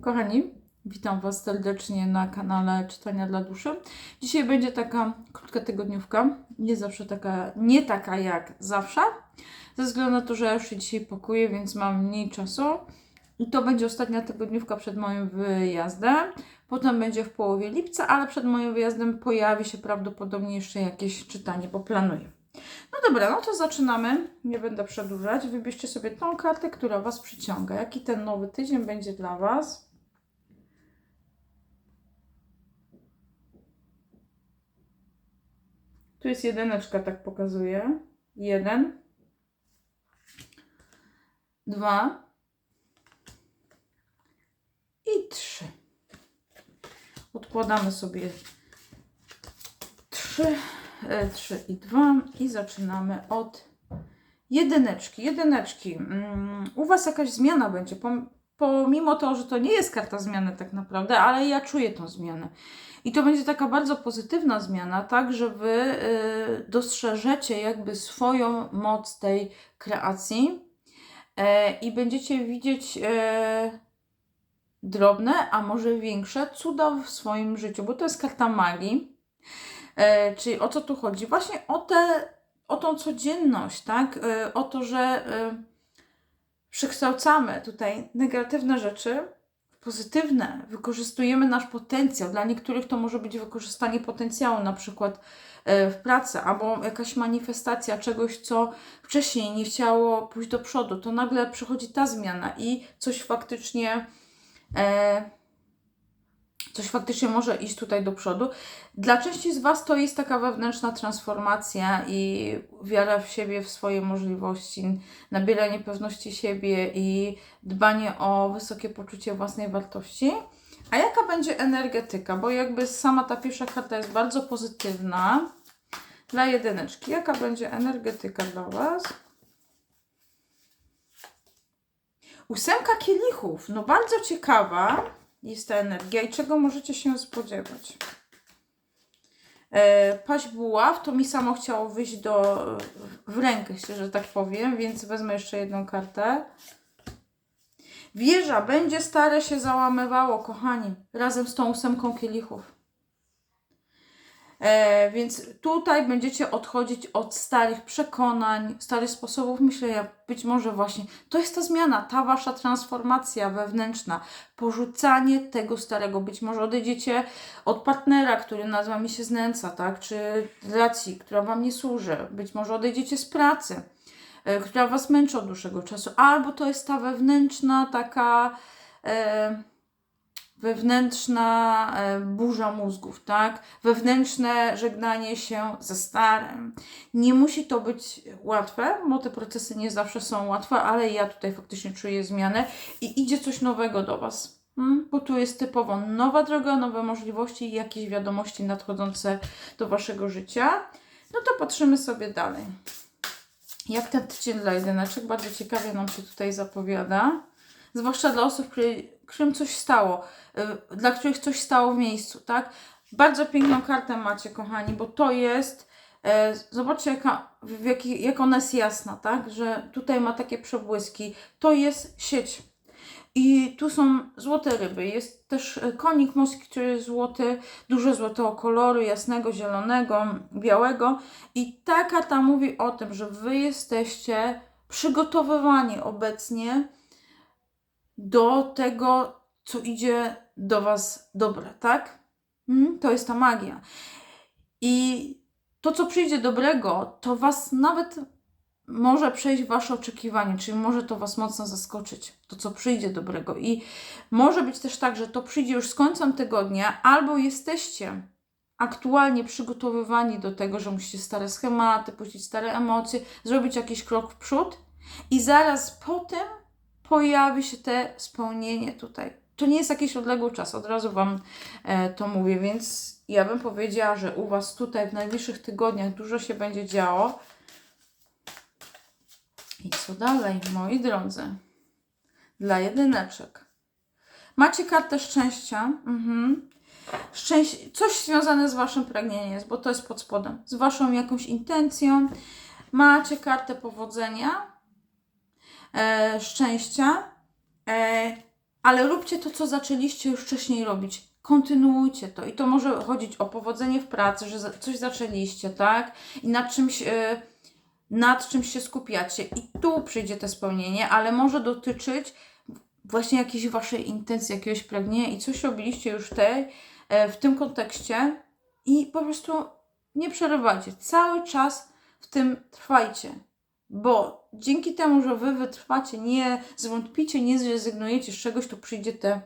Kochani, witam Was serdecznie na kanale Czytania dla Duszy. Dzisiaj będzie taka krótka tygodniówka, nie zawsze taka, nie taka jak zawsze, ze względu na to, że ja już się dzisiaj pakuję, więc mam mniej czasu. I to będzie ostatnia tygodniówka przed moim wyjazdem. Potem będzie w połowie lipca, ale przed moim wyjazdem pojawi się prawdopodobnie jeszcze jakieś czytanie, bo planuję. No dobra, no to zaczynamy. Nie będę przedłużać. Wybierzcie sobie tą kartę, która Was przyciąga. Jaki ten nowy tydzień będzie dla Was? Tu jest jedyneczka, tak pokazuje. Jeden. Dwa. I trzy. Odkładamy sobie trzy, e, trzy i dwa i zaczynamy od jedyneczki. Jedyneczki. Mm, U Was jakaś zmiana będzie, pomimo to, że to nie jest karta zmiany tak naprawdę, ale ja czuję tą zmianę. I to będzie taka bardzo pozytywna zmiana, tak, że Wy y, dostrzeżecie jakby swoją moc tej kreacji e, i będziecie widzieć e, drobne, a może większe cuda w swoim życiu, bo to jest karta magii. E, czyli o co tu chodzi? Właśnie o, te, o tą codzienność, tak? O to, że przekształcamy tutaj negatywne rzeczy w pozytywne, wykorzystujemy nasz potencjał. Dla niektórych to może być wykorzystanie potencjału, na przykład e, w pracy, albo jakaś manifestacja czegoś, co wcześniej nie chciało pójść do przodu. To nagle przychodzi ta zmiana i coś faktycznie. E, coś faktycznie może iść tutaj do przodu. Dla części z Was to jest taka wewnętrzna transformacja i wiara w siebie, w swoje możliwości, nabieranie pewności siebie i dbanie o wysokie poczucie własnej wartości. A jaka będzie energetyka? Bo jakby sama ta pierwsza karta jest bardzo pozytywna dla jedyneczki. Jaka będzie energetyka dla Was? Ósemka kielichów. No bardzo ciekawa jest ta energia i czego możecie się spodziewać. E, paść buław, to mi samo chciało wyjść do, w rękę, że tak powiem, więc wezmę jeszcze jedną kartę. Wieża będzie stare się załamywało, kochani, razem z tą ósemką kielichów. E, więc tutaj będziecie odchodzić od starych przekonań, starych sposobów myślenia. Być może właśnie to jest ta zmiana, ta wasza transformacja wewnętrzna, porzucanie tego starego. Być może odejdziecie od partnera, który nad wami się znęca, tak? Czy relacji, która wam nie służy. Być może odejdziecie z pracy, e, która was męczy od dłuższego czasu. Albo to jest ta wewnętrzna taka. E, wewnętrzna e, burza mózgów, tak? Wewnętrzne żegnanie się ze starym. Nie musi to być łatwe, bo te procesy nie zawsze są łatwe, ale ja tutaj faktycznie czuję zmianę i idzie coś nowego do Was. Hmm? Bo tu jest typowo nowa droga, nowe możliwości i jakieś wiadomości nadchodzące do Waszego życia. No to patrzymy sobie dalej. Jak ten tydzień dla jedyneczek? Bardzo ciekawie nam się tutaj zapowiada. Zwłaszcza dla osób, którym coś stało, y, dla których coś stało w miejscu, tak? Bardzo piękną kartę macie, kochani, bo to jest, e, zobaczcie jaka, w jaki, jak ona jest jasna, tak? Że tutaj ma takie przebłyski. To jest sieć. I tu są złote ryby. Jest też e, konik morski, który jest złoty, dużo złotego koloru, jasnego, zielonego, białego. I ta karta mówi o tym, że wy jesteście przygotowywani obecnie do tego, co idzie do Was dobre, tak? Mm, to jest ta magia. I to, co przyjdzie dobrego, to Was nawet może przejść Wasze oczekiwanie, czyli może to Was mocno zaskoczyć, to, co przyjdzie dobrego. I może być też tak, że to przyjdzie już z końcem tygodnia, albo jesteście aktualnie przygotowywani do tego, że musicie stare schematy, puścić stare emocje, zrobić jakiś krok w przód i zaraz po tym pojawi się te spełnienie tutaj. To nie jest jakiś odległy czas, od razu Wam e, to mówię, więc ja bym powiedziała, że u Was tutaj w najbliższych tygodniach dużo się będzie działo. I co dalej, moi drodzy? Dla jedyneczek. Macie kartę szczęścia. Mhm. Coś związane z Waszym pragnieniem jest, bo to jest pod spodem. Z Waszą jakąś intencją. Macie kartę powodzenia e, szczęścia, e, ale róbcie to, co zaczęliście już wcześniej robić. Kontynuujcie to. I to może chodzić o powodzenie w pracy, że coś zaczęliście, tak? I nad czymś, e, nad czymś się skupiacie. I tu przyjdzie to spełnienie, ale może dotyczyć właśnie jakiejś waszej intencji, jakiegoś pragnienia i coś robiliście już tej, e, w tym kontekście i po prostu nie przerywajcie. Cały czas w tym trwajcie. Bo dzięki temu, że wy wytrwacie, nie zwątpicie, nie zrezygnujecie z czegoś, to przyjdzie te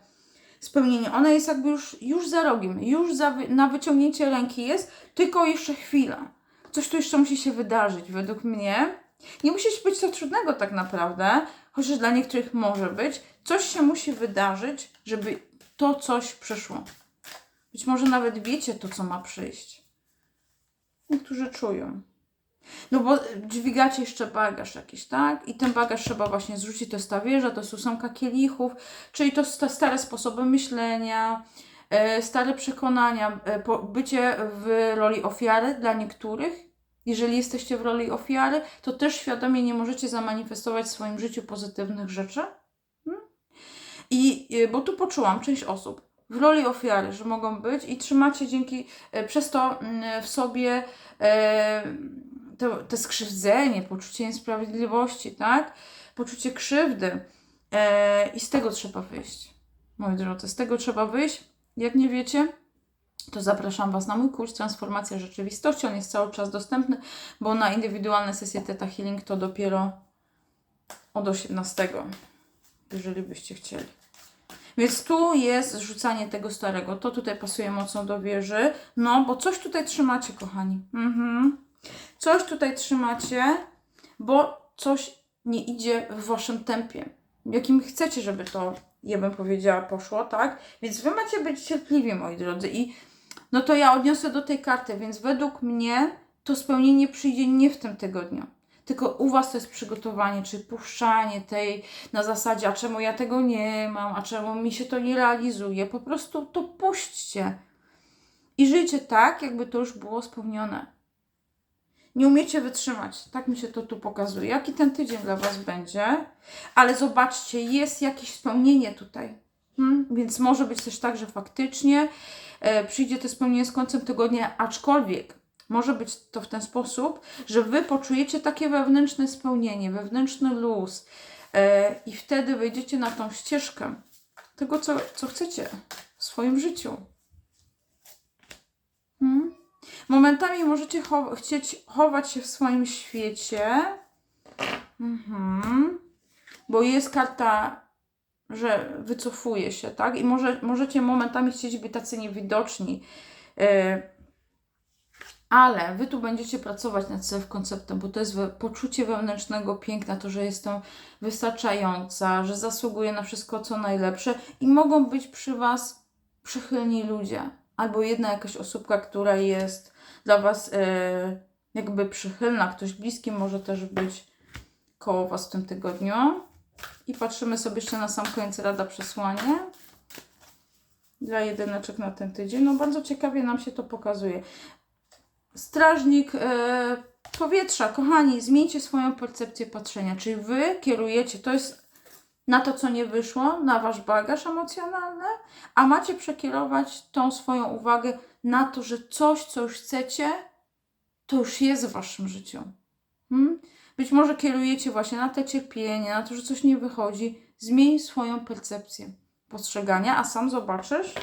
spełnienie. Ona jest jakby już, już za rogiem, już za, na wyciągnięcie ręki jest, tylko jeszcze chwila. Coś tu jeszcze musi się wydarzyć, według mnie. Nie musi być to trudnego tak naprawdę, chociaż dla niektórych może być. Coś się musi wydarzyć, żeby to coś przyszło. Być może nawet wiecie to, co ma przyjść. Niektórzy czują. No bo dźwigacie jeszcze bagaż jakiś, tak? I ten bagaż trzeba właśnie zrzucić. To jest ta wieża, to jest ósemka kielichów, czyli to te stare sposoby myślenia, e, stare przekonania, e, bycie w roli ofiary dla niektórych. Jeżeli jesteście w roli ofiary, to też świadomie nie możecie zamanifestować w swoim życiu pozytywnych rzeczy. Hmm? I e, bo tu poczułam część osób w roli ofiary, że mogą być i trzymacie dzięki przez to mm, w sobie e, to, to skrzywdzenie, poczucie niesprawiedliwości, tak? Poczucie krzywdy. E, I z tego trzeba wyjść. Moi drodzy, z tego trzeba wyjść. Jak nie wiecie, to zapraszam Was na mój kurs Transformacja Rzeczywistości. On jest cały czas dostępny, bo na indywidualne sesje Theta Healing to dopiero od 18, jeżeli byście chcieli. Więc tu jest zrzucanie tego starego. To tutaj pasuje mocno do wieży. No, bo coś tutaj trzymacie, kochani. Mhm. Coś tutaj trzymacie, bo coś nie idzie w waszym tempie. Jakim chcecie, żeby to, ja bym powiedziała, poszło, tak? Więc wy macie być cierpliwi, moi drodzy. I no to ja odniosę do tej karty, więc według mnie to spełnienie przyjdzie nie w tym tygodniu. Tylko u Was to jest przygotowanie, czy puszczanie tej na zasadzie, a czemu ja tego nie mam, a czemu mi się to nie realizuje. Po prostu to puśćcie. I żyjcie tak, jakby to już było spełnione. Nie umiecie wytrzymać. Tak mi się to tu pokazuje. Jaki ten tydzień dla Was będzie. Ale zobaczcie, jest jakieś spełnienie tutaj. Hmm? Więc może być też tak, że faktycznie e, przyjdzie to spełnienie z końcem tygodnia, aczkolwiek może być to w ten sposób, że Wy poczujecie takie wewnętrzne spełnienie, wewnętrzny luz e, i wtedy wejdziecie na tą ścieżkę tego, co, co chcecie w swoim życiu. Hmm? Momentami możecie chcieć chować się w swoim świecie, mhm. bo jest karta, że wycofuje się, tak? I może, możecie momentami chcieć być tacy niewidoczni, e, ale wy tu będziecie pracować nad self-konceptem, bo to jest poczucie wewnętrznego piękna, to, że jestem wystarczająca, że zasługuję na wszystko, co najlepsze i mogą być przy Was przychylni ludzie, albo jedna jakaś osóbka, która jest dla Was e, jakby przychylna, ktoś bliski może też być koło Was w tym tygodniu. I patrzymy sobie jeszcze na sam koniec rada przesłanie dla jedyneczek na ten tydzień. No bardzo ciekawie nam się to pokazuje. Strażnik e, powietrza, kochani, zmieńcie swoją percepcję patrzenia. Czyli wy kierujecie, to jest na to, co nie wyszło, na wasz bagaż emocjonalny, a macie przekierować tą swoją uwagę na to, że coś, co już chcecie, to już jest w waszym życiu. Hmm? Być może kierujecie właśnie na te cierpienie, na to, że coś nie wychodzi. Zmień swoją percepcję postrzegania, a sam zobaczysz,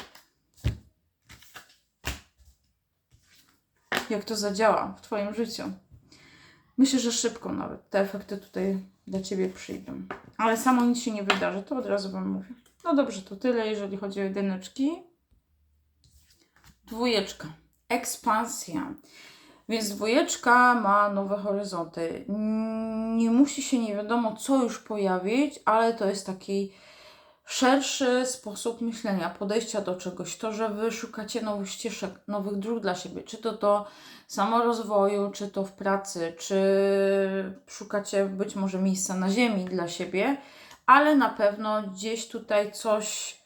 jak to zadziała w Twoim życiu. Myślę, że szybko nawet te efekty tutaj dla Ciebie przyjdą. Ale samo nic się nie wydarzy, to od razu Wam mówię. No dobrze, to tyle, jeżeli chodzi o jedyneczki. Dwójeczka. Ekspansja. Więc dwójeczka ma nowe horyzonty. Nie musi się nie wiadomo co już pojawić, ale to jest taki szerszy sposób myślenia, podejścia do czegoś. To, że wy szukacie nowych ścieżek, nowych dróg dla siebie, czy to do samorozwoju, czy to w pracy, czy szukacie być może miejsca na ziemi dla siebie, ale na pewno gdzieś tutaj coś,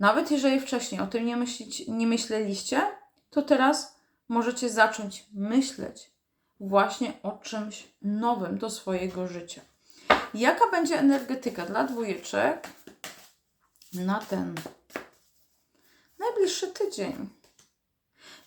nawet jeżeli wcześniej o tym nie, myślić, nie myśleliście, to teraz możecie zacząć myśleć właśnie o czymś nowym do swojego życia. Jaka będzie energetyka dla dwójeczek na ten najbliższy tydzień.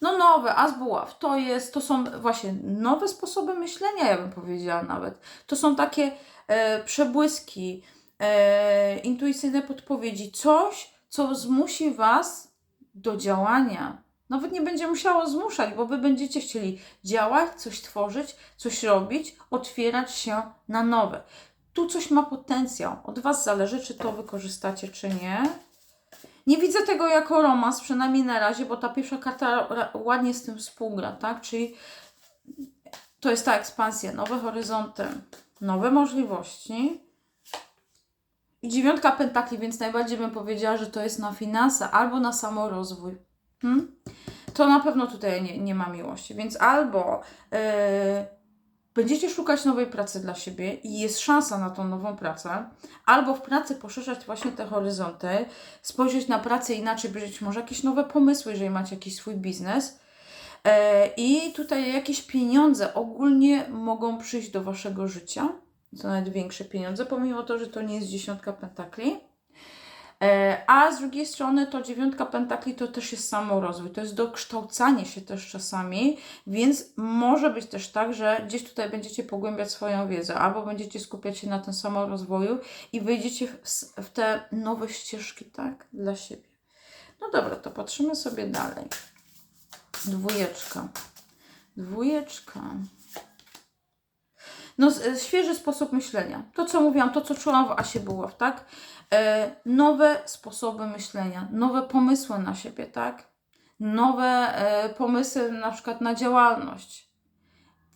No nowe, Azbuław, to jest, to są właśnie nowe sposoby myślenia, ja bym powiedziała nawet. To są takie e, przebłyski, e, intuicyjne podpowiedzi, coś, co zmusi Was do działania. Nawet nie będzie musiało zmuszać, bo Wy będziecie chcieli działać, coś tworzyć, coś robić, otwierać się na nowe. Tu coś ma potencjał. Od Was zależy, czy to wykorzystacie, czy nie. Nie widzę tego jako romans, przynajmniej na razie, bo ta pierwsza karta ładnie z tym współgra, tak? Czyli to jest ta ekspansja, nowe horyzonty, nowe możliwości. Dziewiątka pentakli, więc najbardziej bym powiedziała, że to jest na finanse albo na samorozwój. Hmm? To na pewno tutaj nie, nie ma miłości, więc albo yy, będziecie szukać nowej pracy dla siebie i jest szansa na tą nową pracę, albo w pracy poszerzać właśnie te horyzonty, spojrzeć na pracę inaczej, być może jakieś nowe pomysły, jeżeli macie jakiś swój biznes. E, I tutaj jakieś pieniądze ogólnie mogą przyjść do waszego życia. To nawet większe pieniądze, pomimo to, że to nie jest dziesiątka pentakli. E, A z drugiej strony to dziewiątka pentakli to też jest samorozwój, to jest dokształcanie się też czasami, więc może być też tak, że gdzieś tutaj będziecie pogłębiać swoją wiedzę, albo będziecie skupiać się na tym samorozwoju i wejdziecie w, w te nowe ścieżki, tak, dla siebie. No dobra, to patrzymy sobie dalej. Dwójeczka. Dwójeczka. No, e, świeży sposób myślenia. To, co mówiłam, to, co czułam w Asie Buław, tak? E, nowe sposoby myślenia, nowe pomysły na siebie, tak? Nowe e, pomysły na przykład na działalność.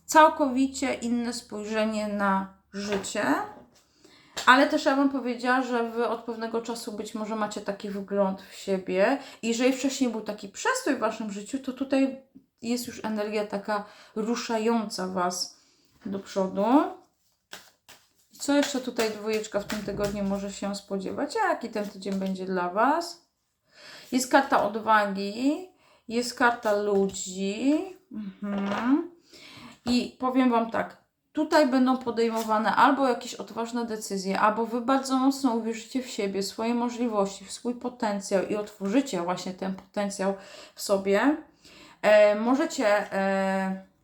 Całkowicie inne spojrzenie na życie. Ale też ja bym powiedziała, że wy od pewnego czasu być może macie taki wgląd w siebie. I jeżeli wcześniej był taki przestój w waszym życiu, to tutaj jest już energia taka ruszająca was do przodu. Co jeszcze tutaj dwójeczka w tym tygodniu może się spodziewać? Jaki ten tydzień będzie dla Was? Jest karta odwagi, jest karta ludzi. Mhm. I powiem Wam tak, tutaj będą podejmowane albo jakieś odważne decyzje, albo Wy bardzo mocno uwierzycie w siebie, swoje możliwości, w swój potencjał i otworzycie właśnie ten potencjał w sobie. E, możecie... E,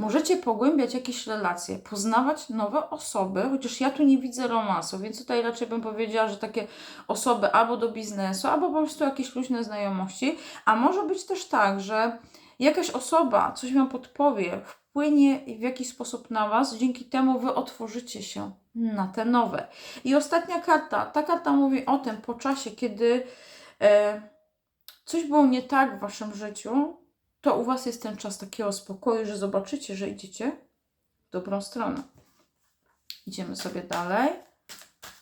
Możecie pogłębiać jakieś relacje, poznawać nowe osoby, chociaż ja tu nie widzę romansu, więc tutaj raczej bym powiedziała, że takie osoby albo do biznesu, albo po prostu jakieś luźne znajomości, a może być też tak, że jakaś osoba coś Wam podpowie, wpłynie w jakiś sposób na Was, dzięki temu Wy otworzycie się na te nowe. I ostatnia karta, ta karta mówi o tym po czasie, kiedy e, coś było nie tak w Waszym życiu, to u Was jest ten czas takiego spokoju, że zobaczycie, że idziecie w dobrą stronę. Idziemy sobie dalej.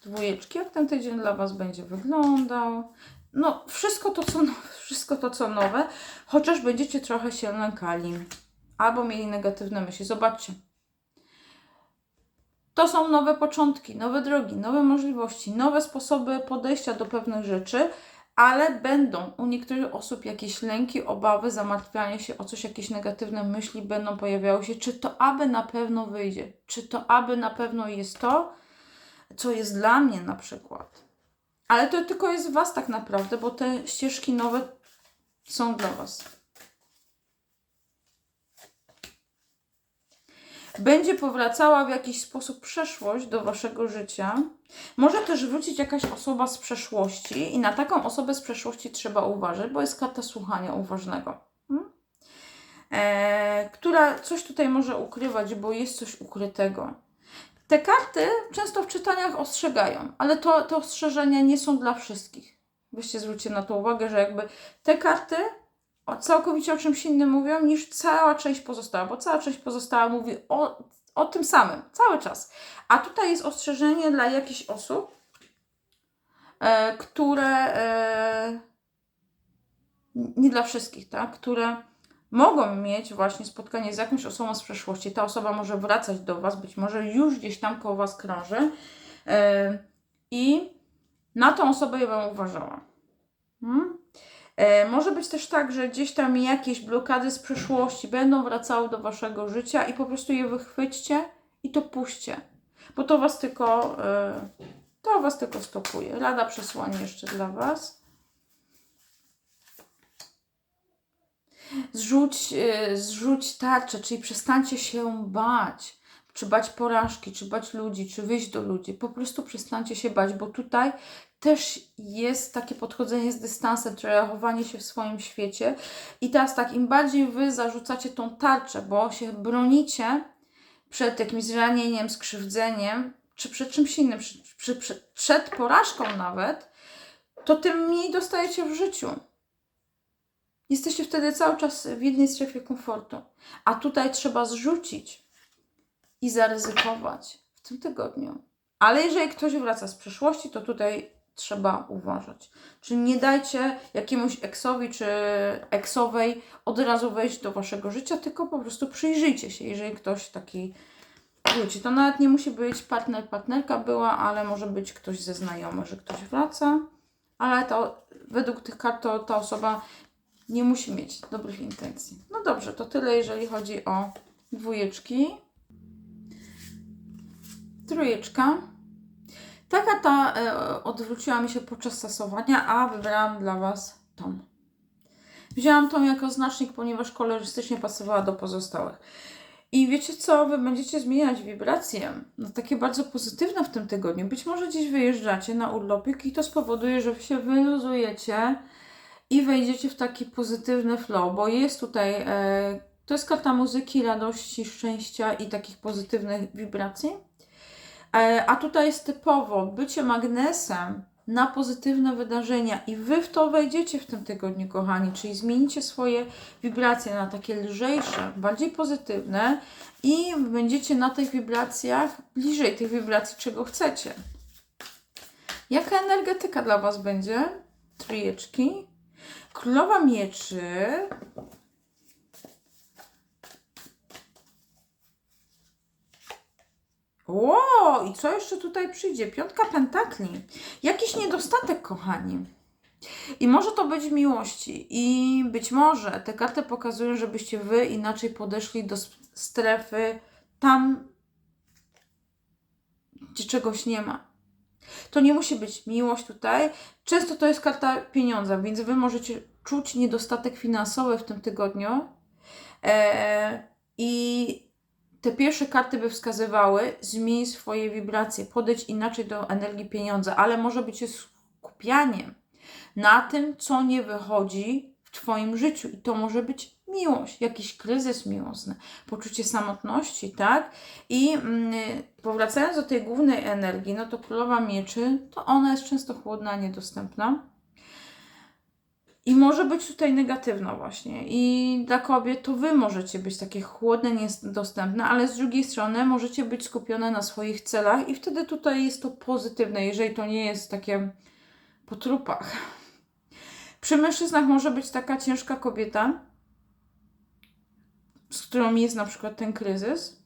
Dwójeczki, jak ten tydzień dla Was będzie wyglądał. No, wszystko to, co, nowe, wszystko to, co nowe, chociaż będziecie trochę się lękali albo mieli negatywne myśli. Zobaczcie. To są nowe początki, nowe drogi, nowe możliwości, nowe sposoby podejścia do pewnych rzeczy, ale będą u niektórych osób jakieś lęki, obawy, zamartwianie się o coś, jakieś negatywne myśli będą pojawiały się, czy to aby na pewno wyjdzie, czy to aby na pewno jest to, co jest dla mnie na przykład. Ale to tylko jest Was tak naprawdę, bo te ścieżki nowe są dla Was. Będzie powracała w jakiś sposób przeszłość do Waszego życia. Może też wrócić jakaś osoba z przeszłości i na taką osobę z przeszłości trzeba uważać, bo jest karta słuchania uważnego. Hmm? E, która coś tutaj może ukrywać, bo jest coś ukrytego. Te karty często w czytaniach ostrzegają, ale to, te ostrzeżenia nie są dla wszystkich. Weźcie zwróćcie na to uwagę, że jakby te karty całkowicie o czymś innym mówią niż cała część pozostała, bo cała część pozostała mówi o, o tym samym cały czas. A tutaj jest ostrzeżenie dla jakichś osób, e, które e, nie dla wszystkich, tak? Które mogą mieć właśnie spotkanie z jakąś osobą z przeszłości. Ta osoba może wracać do Was, być może już gdzieś tam koło Was krąży e, i na tą osobę ja bym uważała. Hmm? E, może być też tak, że gdzieś tam jakieś blokady z przeszłości będą wracały do waszego życia i po prostu je wychwyćcie i to puśćcie, bo to was tylko e, To Was tylko stopuje. Rada przesłanie jeszcze dla Was. Zrzuć, yy, zrzuć tarczę, czyli przestańcie się bać. Czy bać porażki, czy bać ludzi, czy wyjść do ludzi. Po prostu przestańcie się bać, bo tutaj też jest takie podchodzenie z dystansem, czy chowanie się w swoim świecie. I teraz tak, im bardziej Wy zarzucacie tą tarczę, bo się bronicie przed jakimś zranieniem, skrzywdzeniem, czy przed czymś innym, przy, przy, przed porażką nawet, to tym mniej dostajecie w życiu. Jesteście wtedy cały czas w jednej strefie komfortu. A tutaj trzeba zrzucić i zaryzykować w tym tygodniu. Ale jeżeli ktoś wraca z przeszłości, to tutaj trzeba uważać. Czyli nie dajcie jakiemuś eksowi czy eksowej od razu wejść do waszego życia, tylko po prostu przyjrzyjcie się, jeżeli ktoś taki wróci. To nawet nie musi być partner, partnerka była, ale może być ktoś ze znajomych, że ktoś wraca. Ale to według tych kart to ta osoba nie musi mieć dobrych intencji. No dobrze, to tyle, jeżeli chodzi o dwójeczki. Trójeczka. Taka ta e, odwróciła mi się podczas stosowania, a wybrałam dla Was tą. Wzięłam tą jako znacznik, ponieważ kolorystycznie pasowała do pozostałych. I wiecie co, Wy będziecie zmieniać wibracje takie bardzo pozytywne w tym tygodniu. Być może gdzieś wyjeżdżacie na urlopik i to spowoduje, że się wyluzujecie i wejdziecie w taki pozytywny flow, bo jest tutaj, e, to jest karta muzyki, radości, szczęścia i takich pozytywnych wibracji. E, a tutaj jest typowo bycie magnesem na pozytywne wydarzenia i wy w to wejdziecie w tym tygodniu, kochani, czyli zmienicie swoje wibracje na takie lżejsze, bardziej pozytywne i będziecie na tych wibracjach bliżej tych wibracji, czego chcecie. Jaka energetyka dla Was będzie? Trójeczki. Królowa mieczy. Ło, i co jeszcze tutaj przyjdzie? Piątka pentakli. Jakiś niedostatek, kochani. I może to być w miłości. I być może te karty pokazują, żebyście wy inaczej podeszli do strefy tam, gdzie czegoś nie ma. To nie musi być miłość tutaj. Często to jest karta pieniądza, więc wy możecie czuć niedostatek finansowy w tym tygodniu. E, I te pierwsze karty by wskazywały, zmień swoje wibracje, podejdź inaczej do energii pieniądza, ale może być skupianiem na tym, co nie wychodzi w Twoim życiu. I to może być miłość, jakiś kryzys miłosny, poczucie samotności, tak? I mm, powracając do tej głównej energii, no to królowa mieczy, to ona jest często chłodna, niedostępna. I może być tutaj negatywna właśnie. I dla kobiet to wy możecie być takie chłodne, niedostępne, ale z drugiej strony możecie być skupione na swoich celach i wtedy tutaj jest to pozytywne, jeżeli to nie jest takie po trupach. Przy mężczyznach może być taka ciężka kobieta, z którą jest na przykład ten kryzys,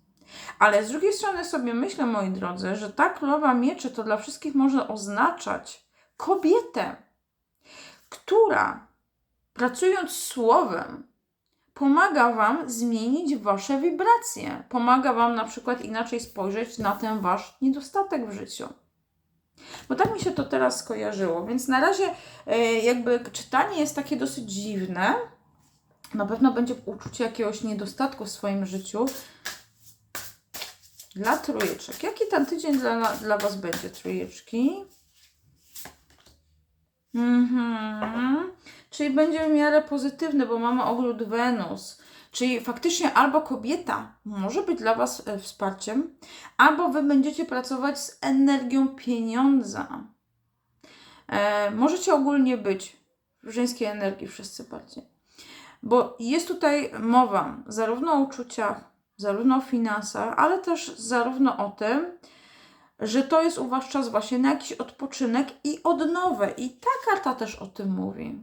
ale z drugiej strony sobie myślę, moi drodzy, że ta królowa mieczy to dla wszystkich może oznaczać kobietę, która pracując słowem pomaga Wam zmienić Wasze wibracje. Pomaga Wam na przykład inaczej spojrzeć na ten Wasz niedostatek w życiu. Bo tak mi się to teraz skojarzyło, więc na razie e, jakby czytanie jest takie dosyć dziwne. Na pewno będzie uczucie jakiegoś niedostatku w swoim życiu. Dla trójeczek. Jaki ten tydzień dla, dla Was będzie, trójeczki? Mhm. Czyli będzie w miarę pozytywny, bo mamy ogród Wenus. Czyli faktycznie albo kobieta może być dla Was e, wsparciem, albo Wy będziecie pracować z energią pieniądza. E, możecie ogólnie być w żeńskiej energii wszyscy bardziej. Bo jest tutaj mowa zarówno o uczuciach, zarówno o finansach, ale też zarówno o tym, że to jest u Was czas właśnie na jakiś odpoczynek i odnowę. I ta karta też o tym mówi.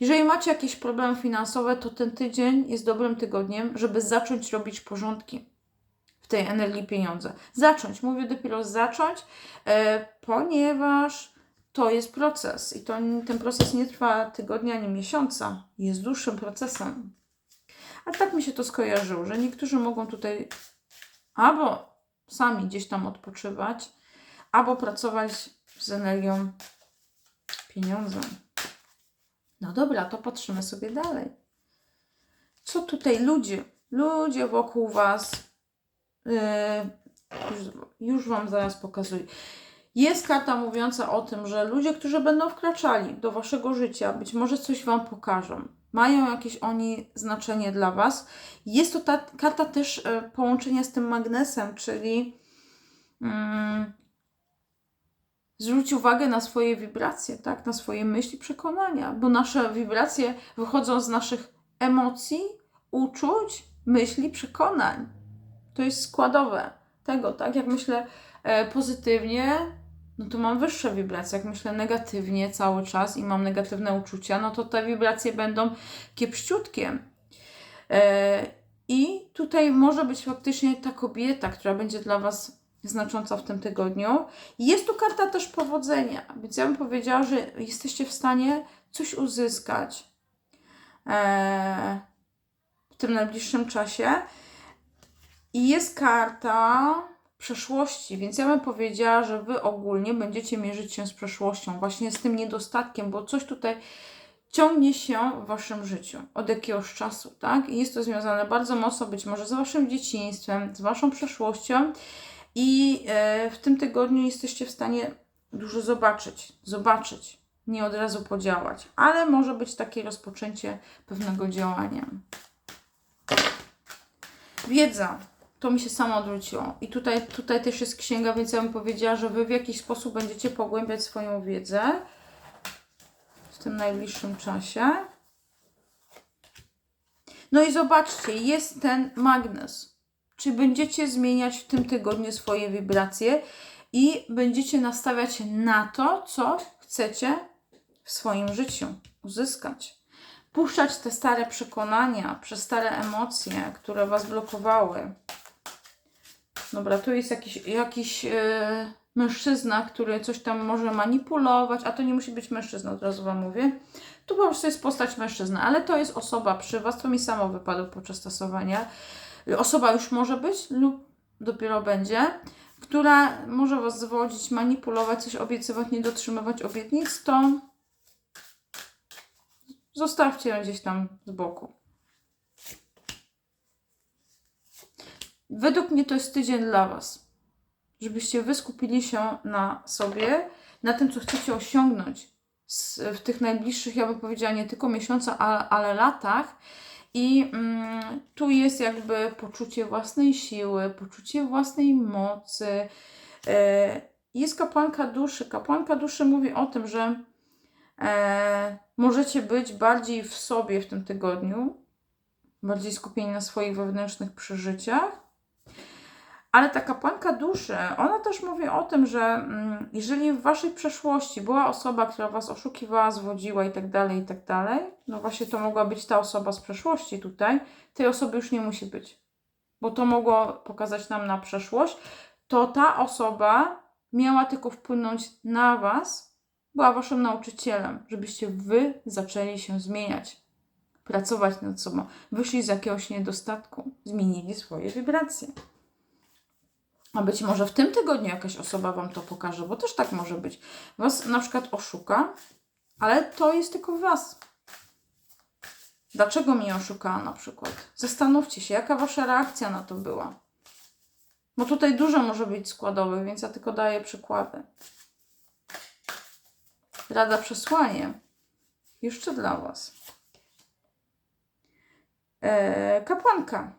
Jeżeli macie jakieś problemy finansowe, to ten tydzień jest dobrym tygodniem, żeby zacząć robić porządki w tej energii pieniądza. Zacząć, mówię dopiero zacząć, e, ponieważ to jest proces i to, ten proces nie trwa tygodnia ani miesiąca, jest dłuższym procesem. A tak mi się to skojarzyło, że niektórzy mogą tutaj albo sami gdzieś tam odpoczywać, albo pracować z energią pieniądza. No dobra, to patrzymy sobie dalej. Co tutaj ludzie, ludzie wokół Was, yy, już, już Wam zaraz pokazuję. Jest karta mówiąca o tym, że ludzie, którzy będą wkraczali do Waszego życia, być może coś Wam pokażą. Mają jakieś oni znaczenie dla Was. Jest to ta karta też e, połączenia z tym magnesem, czyli mm, zwróć uwagę na swoje wibracje, tak? na swoje myśli, przekonania, bo nasze wibracje wychodzą z naszych emocji, uczuć, myśli, przekonań. To jest składowe tego, tak? Jak myślę e, pozytywnie, no to mam wyższe wibracje. Jak myślę negatywnie cały czas i mam negatywne uczucia, no to te wibracje będą kiepściutkie. E, I tutaj może być faktycznie ta kobieta, która będzie dla Was znacząca w tym tygodniu. Jest tu karta też powodzenia, więc ja bym powiedziała, że jesteście w stanie coś uzyskać e, w tym najbliższym czasie. I jest karta przeszłości, więc ja bym powiedziała, że Wy ogólnie będziecie mierzyć się z przeszłością, właśnie z tym niedostatkiem, bo coś tutaj ciągnie się w Waszym życiu od jakiegoś czasu, tak? I jest to związane bardzo mocno być może z Waszym dzieciństwem, z Waszą przeszłością i e, w tym tygodniu jesteście w stanie dużo zobaczyć, zobaczyć, nie od razu podziałać, ale może być takie rozpoczęcie pewnego działania. Wiedza. To mi się samo odwróciło. I tutaj, tutaj też jest księga, więc ja bym powiedziała, że Wy w jakiś sposób będziecie pogłębiać swoją wiedzę w tym najbliższym czasie. No i zobaczcie, jest ten magnes. Czy będziecie zmieniać w tym tygodniu swoje wibracje i będziecie nastawiać na to, co chcecie w swoim życiu uzyskać. Puszczać te stare przekonania, przez stare emocje, które Was blokowały. Dobra, tu jest jakiś, jakiś yy, mężczyzna, który coś tam może manipulować, a to nie musi być mężczyzna, od razu Wam mówię. Tu po prostu jest postać mężczyzny, ale to jest osoba przy Was, to mi samo wypadło podczas stosowania. Osoba już może być lub dopiero będzie, która może Was zwodzić, manipulować, coś obiecywać, nie dotrzymywać obietnic, to zostawcie ją gdzieś tam z boku. Według mnie to jest tydzień dla Was, żebyście Wy skupili się na sobie, na tym, co chcecie osiągnąć w tych najbliższych, ja bym powiedziała, nie tylko miesiącach, ale, ale latach. I mm, tu jest jakby poczucie własnej siły, poczucie własnej mocy. E, jest kapłanka duszy. Kapłanka duszy mówi o tym, że e, możecie być bardziej w sobie w tym tygodniu, bardziej skupieni na swoich wewnętrznych przeżyciach. Ale ta kapłanka duszy, ona też mówi o tym, że mm, jeżeli w waszej przeszłości była osoba, która was oszukiwała, zwodziła i tak dalej, i tak dalej, no właśnie to mogła być ta osoba z przeszłości tutaj, tej osoby już nie musi być. Bo to mogło pokazać nam na przeszłość, to ta osoba miała tylko wpłynąć na was, była waszym nauczycielem, żebyście wy zaczęli się zmieniać, pracować nad sobą, wyszli z jakiegoś niedostatku, zmienili swoje wibracje. A być może w tym tygodniu jakaś osoba Wam to pokaże, bo też tak może być. Was na przykład oszuka, ale to jest tylko Was. Dlaczego mnie oszukała na przykład? Zastanówcie się, jaka Wasza reakcja na to była. Bo tutaj dużo może być składowych, więc ja tylko daję przykłady. Rada przesłanie. Jeszcze dla Was. Eee, kapłanka.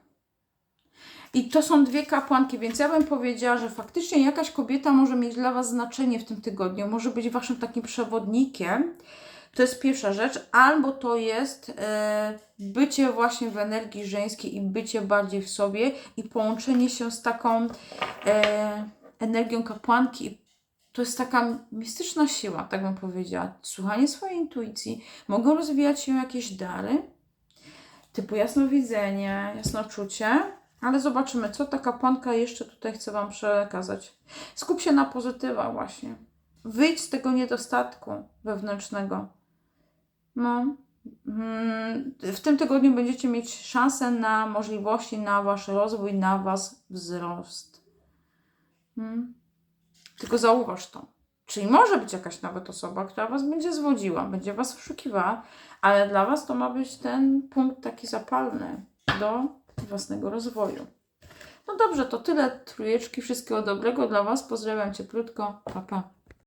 I to są dwie kapłanki, więc ja bym powiedziała, że faktycznie jakaś kobieta może mieć dla Was znaczenie w tym tygodniu, może być Waszym takim przewodnikiem. To jest pierwsza rzecz, albo to jest e, bycie właśnie w energii żeńskiej i bycie bardziej w sobie i połączenie się z taką e, energią kapłanki. To jest taka mistyczna siła, tak bym powiedziała. Słuchanie swojej intuicji, mogą rozwijać się jakieś dary, typu jasnowidzenie, jasnoczucie, ale zobaczymy, co ta kapłanka jeszcze tutaj chce Wam przekazać. Skup się na pozytywa właśnie. Wyjdź z tego niedostatku wewnętrznego. No. Mm, w tym tygodniu będziecie mieć szansę na możliwości, na Wasz rozwój, na Was wzrost. Hmm. Tylko zauważ to. Czyli może być jakaś nawet osoba, która Was będzie zwodziła, będzie Was oszukiwała, ale dla Was to ma być ten punkt taki zapalny do własnego rozwoju. No dobrze, to tyle trójeczki. Wszystkiego dobrego dla Was. Pozdrawiam cieplutko. Pa, pa.